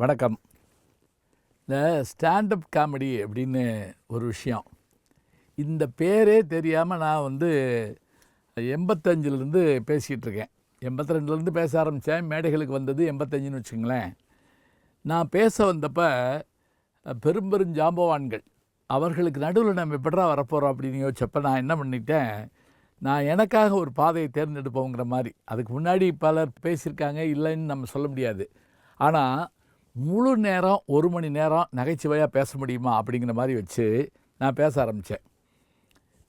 வணக்கம். இந்த stand up comedy அப்படின்னு ஒரு விஷயம். இந்த பேரே தெரியாமல் நான் வந்து எண்பத்தஞ்சிலேருந்து பேசிகிட்டு இருக்கேன் எண்பத்தி ரெண்டுலேருந்து பேச ஆரம்பித்தேன். மேடைகளுக்கு வந்தது எண்பத்தஞ்சுன்னு வச்சுங்களேன் நான் பேச வந்தப்போ பெரும்பெரும் ஜாம்பவான்கள் அவர்களுக்கு நடுவில் நம்ம எப்படா வரப்போகிறோம் அப்படின்னு யோசிச்சப்போ நான் என்ன பண்ணிட்டேன் நான் எனக்காக ஒரு பாதையை தேர்ந்தெடுப்போங்கிற மாதிரி. அதுக்கு முன்னாடி பலர் பேசியிருக்காங்க இல்லைன்னு நம்ம சொல்ல முடியாது. ஆனால் முழு நேரம் ஒரு மணி நேரம் நகைச்சுவையாக பேச முடியுமா அப்படிங்கிற மாதிரி வச்சு நான் பேச ஆரம்பித்தேன்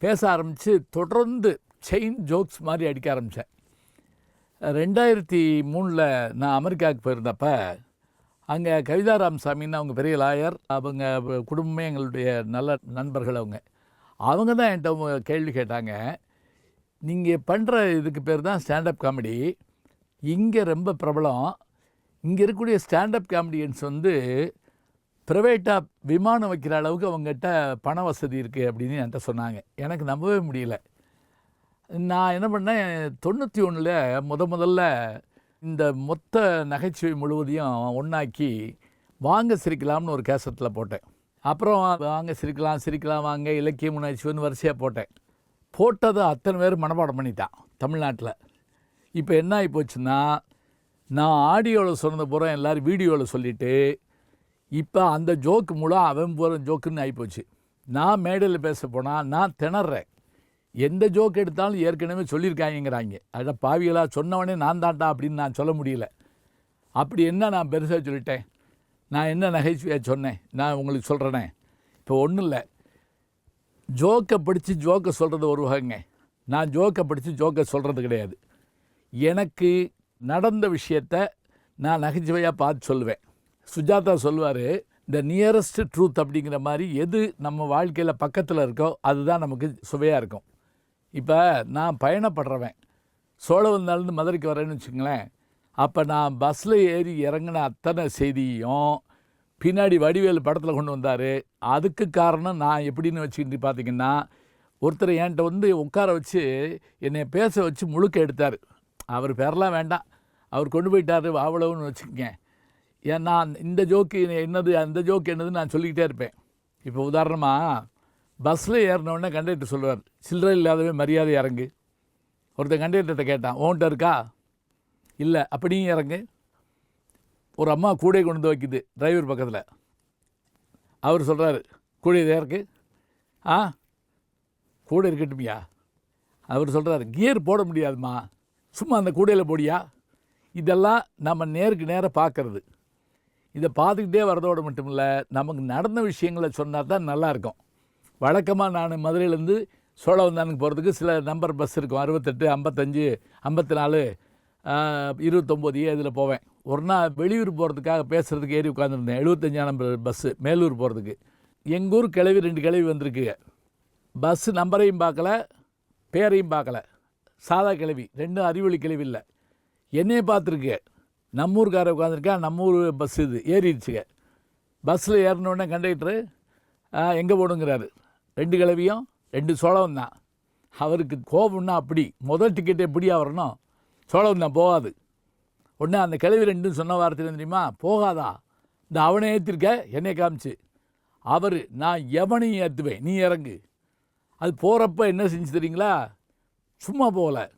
பேச ஆரம்பித்து தொடர்ந்து செயின் ஜோக்ஸ் மாதிரி அடிக்க ஆரம்பித்தேன் ரெண்டாயிரத்தி மூணில் நான் அமெரிக்காவுக்கு போயிருந்தப்ப அங்கே கவிதா ராமசாமின்னு அவங்க பெரிய லாயர் அவங்க குடும்பமே எங்களுடைய நல்ல நண்பர்கள் அவங்க. அவங்க தான் என்கிட்ட கேள்வி கேட்டாங்க நீங்கள் பண்ணுற இதுக்கு பேர் தான் ஸ்டாண்டப் காமெடி இங்கே ரொம்ப பிரபலம். இங்கே இருக்கக்கூடிய ஸ்டாண்டப் காமெடியன்ஸ் வந்து ப்ரைவேட்டாக விமானம் வைக்கிற அளவுக்கு அவங்ககிட்ட பண வசதி இருக்குது அப்படின்னு என்கிட்ட சொன்னாங்க. எனக்கு நம்பவே முடியல. நான் என்ன பண்ணேன் தொண்ணூற்றி ஒன்றில் முத முதல்ல இந்த மொத்த நகைச்சுவை முழுவதையும் ஒன்றாக்கி வாங்க சிரிக்கலாம்னு ஒரு கேசத்தில் போட்டேன். அப்புறம் வாங்க சிரிக்கலாம் சிரிக்கலாம் வாங்க இலக்கியம் உணர்ச்சின்னு வரிசையாக போட்டேன். போட்டதை அத்தனை பேர் மனப்பாடம் பண்ணிட்டான் தமிழ்நாட்டில். இப்போ என்ன ஆகி போச்சுன்னா நான் ஆடியோவில் சொன்னது பூரா எல்லோரும் வீடியோவில் சொல்லிவிட்டு இப்போ அந்த ஜோக்கு மூலம் அவன் பூரா ஜோக்குன்னு ஆகிப்போச்சு நான் மேடையில் பேச போனால் நான் திணறேன். எந்த ஜோக் எடுத்தாலும் ஏற்கனவே சொல்லியிருக்காங்கிறாங்க அட பாவிகளாக சொன்னவனே நான் தான்டா அப்படின்னு நான் சொல்ல முடியல. அப்படி என்ன நான் பெருசாக சொல்லிட்டேன்? நான் என்ன நகைச்சுவையாக சொன்னேன்? நான் உங்களுக்கு சொல்கிறேனே இப்போ ஒன்றும் இல்லை. ஜோக்கை படித்து ஜோக்கை சொல்கிறது ஒரு வகைங்க. நான் ஜோக்கை படித்து ஜோக்கை சொல்கிறது கிடையாது. எனக்கு நடந்த விஷயத்த நான் நகைச்சுவையாக பார்த்து சொல்லுவேன். சுஜாதா சொல்லுவார் இந்த நியரஸ்ட் ட்ரூத் அப்படிங்கிற மாதிரி எது நம்ம வாழ்க்கையில் பக்கத்தில் இருக்கோ அதுதான் நமக்கு சுவையாக இருக்கும். இப்போ நான் பயணப்படுறவன். சோழவந்தாலேருந்து மதுரைக்கு வரேன்னு வச்சுங்களேன் அப்போ நான் பஸ்ஸில் ஏறி இறங்கின அத்தனை செய்தியும் பின்னாடி வடிவேலு படத்தில் கொண்டு வந்தார். அதுக்கு காரணம் நான் எப்படின்னு வச்சுக்கிட்டு பார்த்தீங்கன்னா ஒருத்தர் என்கிட்ட வந்து உட்கார வச்சு என்னை பேச வச்சு முழுக்க எடுத்தார். அவர் பேரெல்லாம் வேண்டாம். அவர் கொண்டு போயிட்டார் அவ்வளவுன்னு வச்சுக்கங்க. ஏன் நான் இந்த ஜோக்கு என்னது அந்த ஜோக்கு என்னதுன்னு நான் சொல்லிக்கிட்டே இருப்பேன். இப்போ உதாரணமாக பஸ்ஸில் ஏறினோடனே கண்டக்டர் சொல்லுவார் சில்லறை இல்லாதவே மரியாதை இறங்கு. ஒருத்தன் கண்டக்டர்கிட்ட கேட்டான் ஓன்ட்ட இருக்கா? இல்லை. அப்படியும் இறங்கு. ஒரு அம்மா கூடை கொண்டு வந்து வைக்குது டிரைவர் பக்கத்தில். அவர் சொல்கிறாரு கூடை இதே இருக்கு? ஆ கூடை இருக்கட்டுமியா. அவர் சொல்கிறாரு கியர் போட முடியாதுமா சும்மா அந்த கூடையில் போடியா? இதெல்லாம் நம்ம நேருக்கு நேராக பார்க்குறது இதை பார்த்துக்கிட்டே வரதோடு மட்டும் இல்லை நமக்கு நடந்த விஷயங்களை சொன்னால் தான் நல்லாயிருக்கும் வழக்கமாக நான் மதுரையிலேருந்து சோழவந்தானுக்கு போகிறதுக்கு சில நம்பர் பஸ் இருக்கும். அறுபத்தெட்டு ஐம்பத்தஞ்சு ஐம்பத்தி நாலு இருபத்தொம்போது இதில் போவேன். ஒரு நாள் வெளியூர் போகிறதுக்காக பேசுகிறதுக்கு ஏறி உட்காந்துருந்தேன் எழுபத்தஞ்சாம் நம்பர் பஸ்ஸு மேலூர் போகிறதுக்கு எங்கள் ஊர் கிளவி ரெண்டு கிளவி வந்திருக்கு. பஸ்ஸு நம்பரையும் பார்க்கல பேரையும் பார்க்கல சாதா கிளவி ரெண்டும் அறிவொளி கிளவி இல்லை. என்னையே பார்த்துருக்கு. நம்ம ஊருக்கார உட்காந்துருக்கா நம்ம ஊர் பஸ் இது ஏறிடுச்சுங்க பஸ்ஸில் ஏறினோடனே கண்டக்டரு எங்கே போடுங்கிறாரு ரெண்டு கிளவியும் ரெண்டு சோளம் தான். அவருக்கு கோபம்னா அப்படி. முதல் டிக்கெட் எப்படியா வரணும் சோளம் தான் போகாது. உடனே அந்த கிளவி ரெண்டும் சொன்ன வார்த்தை தெரியுமா? போகாதா. இந்த அவனை ஏற்றிருக்க என்னை காமிச்சு. அவர் நான் எவனையும் ஏற்றுவேன் நீ இறங்கு. அது போகிறப்ப என்ன செஞ்சு தெரியுங்களா? சும்மா போகல.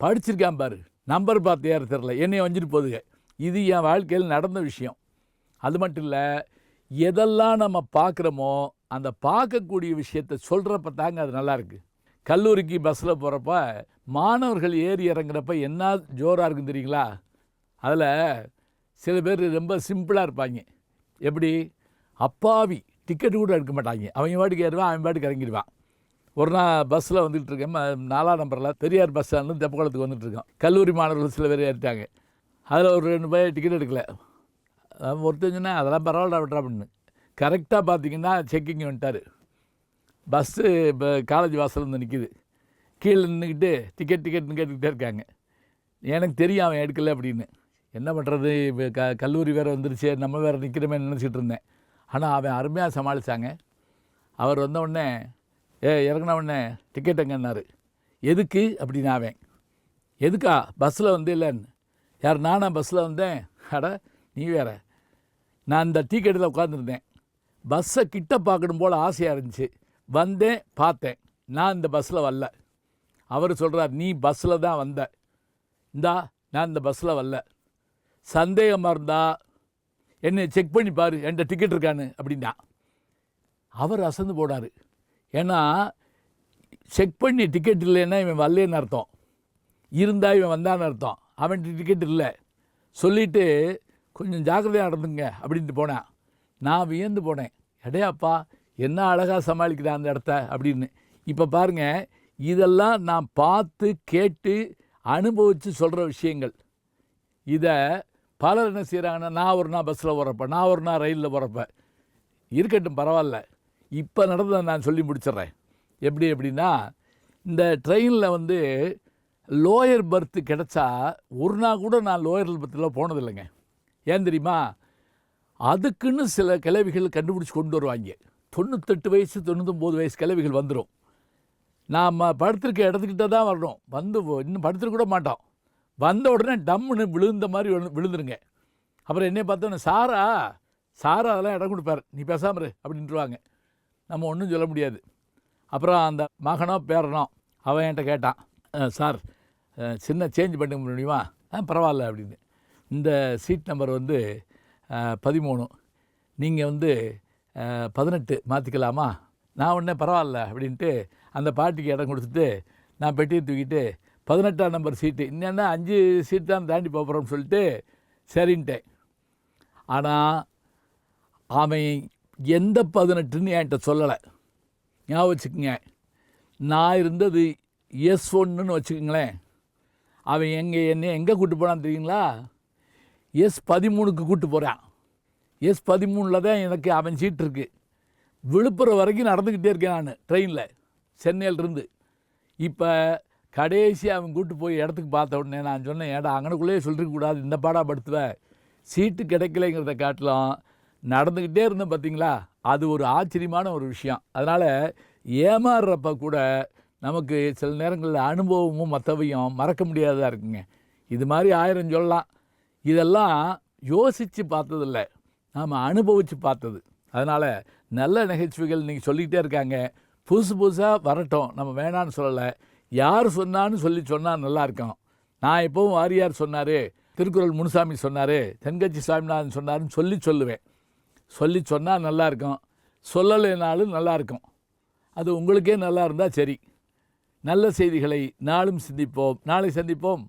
படிச்சிருக்கான் பாரு. நம்பர் பார்த்து ஏற தெரில. என்னை வஞ்சிட்டு போதுங்க. இது என் வாழ்க்கையில் நடந்த விஷயம். அது மட்டும் இல்லை எதெல்லாம் நம்ம பார்க்குறோமோ அந்த பார்க்கக்கூடிய விஷயத்தை சொல்கிறப்ப தாங்க அது நல்லாயிருக்கு கல்லூரிக்கு பஸ்ஸில் போகிறப்ப மாணவர்கள் ஏறி இறங்குறப்ப என்ன ஜோராக இருக்கும் தெரியுங்களா? அதில் சில பேர் ரொம்ப சிம்பிளாக இருப்பாங்க. எப்படி? அப்பாவி டிக்கெட்டு கூட எடுக்க மாட்டாங்க. அவங்க பாட்டுக்கு ஏறுவான் அவன் பாட்டுக்கு இறங்கிடுவான். ஒரு நாள் பஸ்ஸில் வந்துகிட்டு இருக்கேன் நாலாம் நம்பரில். பெரியார் பஸ் ஸ்டாண்டு தெப்பக்குளத்துக்கு வந்துட்டுருக்கோம் கல்லூரி மாணவர்கள் சில பேர் ஏறிட்டாங்க. அதில் ஒரு ரெண்டு பேர் டிக்கெட் எடுக்கல. ஒருத்தன் அதெல்லாம் பரவாயில்ல விட்றா அப்படின்னு. கரெக்டாக பார்த்தீங்கன்னா செக்கிங் வந்துட்டார். பஸ்ஸு இப்போ காலேஜ் வாசல் வந்து நிற்கிது கீழே நின்றுக்கிட்டு டிக்கெட் டிக்கெட்னு கேட்டுக்கிட்டே இருக்காங்க. எனக்கு தெரியும் அவன் எடுக்கலை அப்படின்னு. என்ன பண்ணுறது இப்போ க கல்லூரி வேறு வந்துருச்சு. நம்ம வேறு நிற்கிறமே நினச்சிட்டு இருந்தேன். ஆனால் அவன் அருமையாக சமாளித்தாங்க அவர் வந்த உடனே ஏ இறங்கின உடனே டிக்கெட் எங்கன்னாரு எதுக்கு? அப்படின்னு எதுக்கா? பஸ்ஸில் வந்து இல்லைன்னு யார் நானா பஸ்ஸில் வந்தேன்? அட நீ வேற. நான் இந்த டிக்கெட்டில் உட்காந்துருந்தேன் பஸ்ஸை கிட்ட பார்க்கணும் போல் ஆசையாக இருந்துச்சு. வந்தேன் பார்த்தேன். நான் இந்த பஸ்ஸில் வரல. அவர் சொல்கிறார் நீ பஸ்ஸில் தான் வந்த. இந்தா நான் இந்த பஸ்ஸில் வரல. சந்தேகமாக இருந்தா என்னை செக் பண்ணி பாரு. என்கிட்ட டிக்கெட் இருக்கான்னு. அப்படின்னா அவர் அசந்து போனார். ஏன்னா செக் பண்ணி டிக்கெட் இல்லைன்னா இவன் வரலன்னு அர்த்தம். இருந்தால் இவன் வந்தான்னு அர்த்தம். அவன்கிட்ட டிக்கெட் இல்லை. சொல்லிவிட்டு கொஞ்சம் ஜாக்கிரதையாக நடந்துங்க அப்படின்ட்டு போனேன். நான் வியந்து போனேன். எடையாப்பா என்ன அழகாக சமாளிக்கிறான் அந்த இடத்த? அப்படின்னு. இப்போ பாருங்கள் இதெல்லாம் நான் பார்த்து கேட்டு அனுபவித்து சொல்கிற விஷயங்கள். இதை பலர் என்ன செய்கிறாங்கன்னா நான் ஒரு நாள் பஸ்ஸில் போகிறப்ப நான் ஒரு நாள் ரயிலில் போகிறப்ப இருக்கட்டும் பரவாயில்ல. இப்போ நடந்ததை நான் சொல்லி முடிச்சிடுறேன். எப்படி எப்படின்னா இந்த ட்ரெயினில் வந்து லோயர் பர்த்து கிடச்சா ஒரு நாள் கூட நான் லோயர் பர்த்தில் போனதில்லைங்க. ஏன் தெரியுமா? அதுக்குன்னு சில கிளவிகள் கண்டுபிடிச்சி கொண்டு வருவாங்க. தொண்ணூத்தெட்டு வயசு தொண்ணூத்தொம்பது வயசு கிளவிகள் வந்துடும் நாம் படுத்திருக்க இடத்துக்கிட்ட தான் வரணும். வந்து இன்னும் படுத்துருக்க கூட மாட்டோம். வந்த உடனே டம்முன்னு விழுந்த மாதிரி விழு- விழுந்துருங்க. அப்புறம் என்னைய பார்த்தோன்னே சாரா சாரா அதெல்லாம் இடம் கொடுப்பார். நீ பேசாமரு அப்படின்ட்டுருவாங்க. நம்ம ஒன்றும் சொல்ல முடியாது. அப்புறம் அந்த மகனோ பேரனோ அவன் என்கிட்ட கேட்டான் சார் சின்ன சேஞ்ச் பண்ண முடியுமா? ஆ பரவாயில்ல அப்படின்னு இந்த சீட் நம்பர் வந்து பதிமூணு. நீங்கள் வந்து பதினெட்டு மாற்றிக்கலாமா நான் உடனே பரவாயில்ல அப்படின்ட்டு அந்த பாட்டிக்கு இடம் கொடுத்துட்டு நான் பெட்டியை தூக்கிட்டு பதினெட்டாம் நம்பர் சீட்டு இன்னும் அஞ்சு சீட் தான் தாண்டி போகிறோம்னு சொல்லிட்டு சரின்ட்டேன். ஆனால் அவன் எந்த பதினெட்டுன்னு என்கிட்ட சொல்லலை. ஞாபகம் வச்சுக்கோங்க. நான் இருந்தது எஸ் ஒன்றுன்னு வச்சுக்கோங்களேன். அவன் எங்கே என்னை எங்கே கூப்பிட்டு போனான்னு தெரியுங்களா? எஸ் பதிமூணுக்கு கூப்பிட்டு போகிறான் எஸ் பதிமூணில் தான் எனக்கு அவன் சீட் இருக்குது விழுப்புரம் வரைக்கும் நடந்துக்கிட்டே இருக்கேன் நான் ட்ரெயினில் சென்னையிலிருந்து. இப்போ கடைசி அவன் கூட்டு போய் இடத்துக்கு பார்த்த உடனே நான் சொன்னேன் ஏடா அங்கனக்குள்ளேயே சொல்லிருக்கக்கூடாது இந்த பாடாக படுத்துவேன் சீட்டு கிடைக்கலைங்கிறத காட்டிலும் நடந்துக்கிட்டே இருந்தேன் பார்த்தீங்களா? அது ஒரு ஆச்சரியமான ஒரு விஷயம். அதனால் ஏமாறுறப்ப கூட நமக்கு சில நேரங்களில் அனுபவமும் மற்றவையும் மறக்க முடியாததாக இருக்குங்க. இது மாதிரி ஆயிரம் சொல்லலாம். இதெல்லாம் யோசித்து பார்த்ததில்ல. நாம் அனுபவித்து பார்த்தது. அதனால் நல்ல நிகழ்ச்சிகள் இன்றைக்கி சொல்லிக்கிட்டே இருக்காங்க. புதுசு புதுசாக வரட்டும். நம்ம வேணான்னு சொல்லலை. யார் சொன்னான்னு சொல்லி சொன்னால் நல்லா இருக்கும். நான் எப்பவும் வாரியார் சொன்னார். திருக்குறள் முனுசாமி சொன்னார். தென்கட்சி சாமிநாதன் சொன்னார்னு சொல்லி சொல்லுவேன். சொல்லி சொன்னால் நல்லா இருக்கும் சொல்லலைனாலும் நல்லா இருக்கும் அது உங்களுக்கே நல்லா இருந்தால் சரி. நல்ல செய்திகளை நாளும் சிந்திப்போம். நாளை சந்திப்போம்.